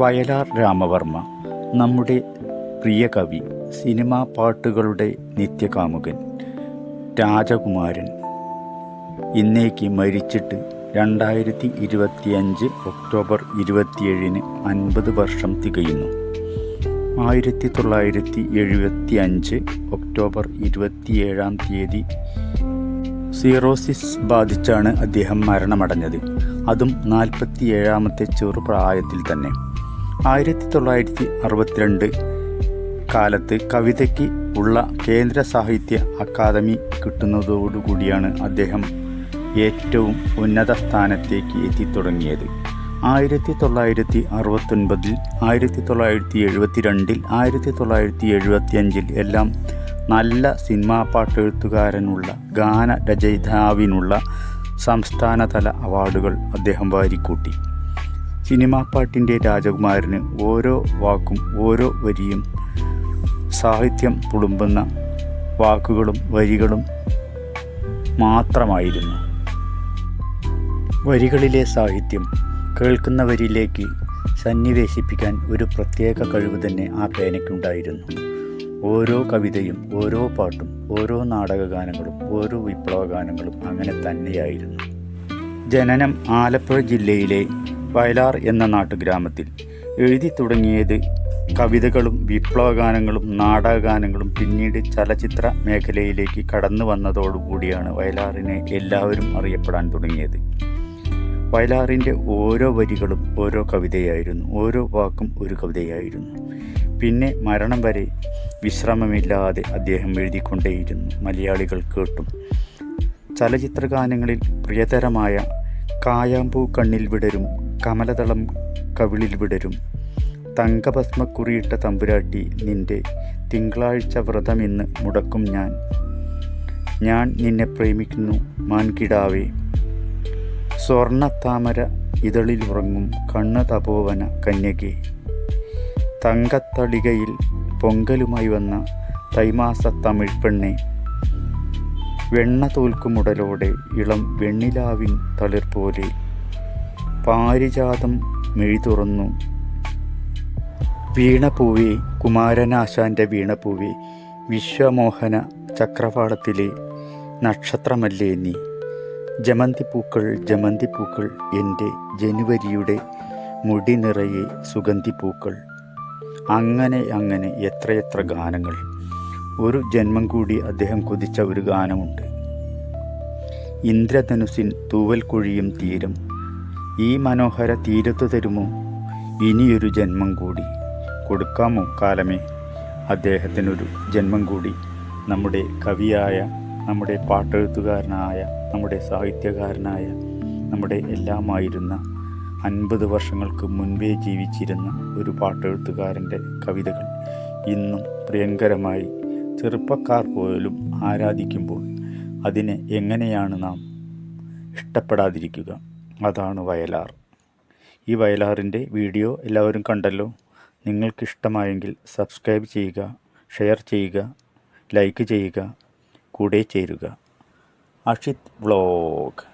വയലാർ രാമവർമ്മ നമ്മുടെ പ്രിയ കവി സിനിമാ പാട്ടുകളുടെ നിത്യകാമുകൻ രാജകുമാരൻ. ഇന്നേക്ക് മരിച്ചിട്ട് രണ്ടായിരത്തി ഇരുപത്തിയഞ്ച് ഒക്ടോബർ ഇരുപത്തിയേഴിന് അൻപത് വർഷം തികയുന്നു. ആയിരത്തി തൊള്ളായിരത്തി എഴുപത്തി അഞ്ച് ഒക്ടോബർ ഇരുപത്തിയേഴാം തീയതി സീറോസിസ് ബാധിച്ചാണ് അദ്ദേഹം മരണമടഞ്ഞത്. അതും നാൽപ്പത്തിയേഴാമത്തെ ചെറുപ്രായത്തിൽ തന്നെ. ആയിരത്തി തൊള്ളായിരത്തി അറുപത്തിരണ്ട് കാലത്ത് കവിതയ്ക്ക് ഉള്ള കേന്ദ്ര സാഹിത്യ അക്കാദമി കിട്ടുന്നതോടുകൂടിയാണ് അദ്ദേഹം ഏറ്റവും ഉന്നത സ്ഥാനത്തേക്ക് എത്തിത്തുടങ്ങിയത്. ആയിരത്തി തൊള്ളായിരത്തി അറുപത്തൊൻപതിൽ ആയിരത്തി തൊള്ളായിരത്തി എഴുപത്തി രണ്ടിൽ ആയിരത്തി തൊള്ളായിരത്തി എഴുപത്തി അഞ്ചിൽ എല്ലാം നല്ല സിനിമാ പാട്ടെഴുത്തുകാരനുള്ള ഗാന രചയിതാവിനുള്ള സംസ്ഥാനതല അവാർഡുകൾ അദ്ദേഹം വാരിക്കൂട്ടി. സിനിമാ പാട്ടിന്റെ രാജകുമാരന് ഓരോ വാക്കും ഓരോ വരിയും സാഹിത്യം തുളുമ്പുന്ന വാക്കുകളും വരികളും മാത്രമായിരുന്നു. വരികളിലെ സാഹിത്യം കേൾക്കുന്നവരിലേക്ക് സന്നിവേശിപ്പിക്കാൻ ഒരു പ്രത്യേക കഴിവ് തന്നെ ആ പേനയ്ക്കുണ്ടായിരുന്നു. ഓരോ കവിതയും ഓരോ പാട്ടും ഓരോ നാടകഗാനങ്ങളും ഓരോ വിപ്ലവ ഗാനങ്ങളും അങ്ങനെ തന്നെയായിരുന്നു. ജനനം ആലപ്പുഴ ജില്ലയിലെ വയലാർ എന്ന നാട്ടുഗ്രാമത്തിൽ എഴുതി തുടങ്ങിയത് കവിതകളും വിപ്ലവഗാനങ്ങളും നാടകഗാനങ്ങളും പിന്നീട് ചലച്ചിത്ര മേഖലയിലേക്ക് കടന്നു വന്നതോടുകൂടിയാണ് വയലാറിനെ എല്ലാവരും അറിയപ്പെടാൻ തുടങ്ങിയത്. വയലാറിന്റെ ഓരോ വരികളും ഓരോ കവിതയായിരുന്നു. ഓരോ വാക്കും ഒരു കവിതയായിരുന്നു. പിന്നെ മരണം വരെ വിശ്രമമില്ലാതെ അദ്ദേഹം എഴുതിക്കൊണ്ടേയിരുന്നു. മലയാളികൾ കേട്ടും. ചലച്ചിത്ര ഗാനങ്ങളിൽ പ്രിയതരമായ കായാമ്പൂ കണ്ണിൽ വിടരും കമലതളം കവിളിൽ വിടരും. തങ്കഭസ്മക്കുറിയിട്ട തമ്പുരാട്ടി നിന്റെ തിങ്കളാഴ്ച വ്രതം ഇന്ന് മുടക്കും ഞാൻ. ഞാൻ നിന്നെ പ്രേമിക്കുന്നു മാൻകിടാവേ. സ്വർണത്താമര ഇതളിൽ ഉറങ്ങും കണ്ണ് തപോവന കന്യകെ. തങ്കത്തളികയിൽ പൊങ്കലുമായി വന്ന തൈമാസ തമിഴ് പെണ്ണെ. വെണ്ണ തോൽക്കുമുടലോടെ ഇളം വെണ്ണിലാവിൻ തളിർ പോലെ പാരിജാതം മെഴി തുറന്നു. വീണപൂവേ കുമാരനാശാന്റെ വീണപ്പൂവി വിശ്വമോഹന ചക്രവാളത്തിലെ നക്ഷത്രമല്ലേ നീ? ജമന്തിപ്പൂക്കൾ ജമന്തിപ്പൂക്കൾ എന്റെ ജനുവരിയുടെ മുടി നിറയെ സുഗന്ധിപ്പൂക്കൾ. അങ്ങനെ അങ്ങനെ എത്രയെത്ര ഗാനങ്ങൾ. ഒരു ജന്മം കൂടി അദ്ദേഹം കൊതിച്ച ഒരു ഗാനമുണ്ട്. ഇന്ദ്രധനുസിൻ തൂവൽ കുഴിയും തീരം ഈ മനോഹര തീരത്തു തരുമോ? ഇനിയൊരു ജന്മം കൂടി. കൊടുക്കാമോ കാലമേ? അദ്ദേഹത്തിനൊരു ജന്മം കൂടി. നമ്മുടെ കവിയായ നമ്മുടെ പാട്ടെഴുത്തുകാരനായ നമ്മുടെ സാഹിത്യകാരനായ നമ്മുടെ എല്ലാമായിരുന്ന അൻപത് വർഷങ്ങൾക്ക് മുൻപേ ജീവിച്ചിരുന്ന ഒരു പാട്ടെഴുത്തുകാരന്റെ കവിതകൾ ഇന്നും പ്രിയങ്കരമായി ചെറുപ്പക്കാർ പോലും ആരാധിക്കുമ്പോൾ അതിനെ എങ്ങനെയാണ് നാം ഇഷ്ടപ്പെടാതിരിക്കുക? അതാണ് വയലാർ. ഈ വയലാറിന്റെ വീഡിയോ എല്ലാവരും കണ്ടല്ലോ. നിങ്ങൾക്കിഷ്ടമായെങ്കിൽ സബ്സ്ക്രൈബ് ചെയ്യുക ഷെയർ ചെയ്യുക ലൈക്ക് ചെയ്യുക കൂടെ ചേരുക. അഷിത് വ്ളോഗ്.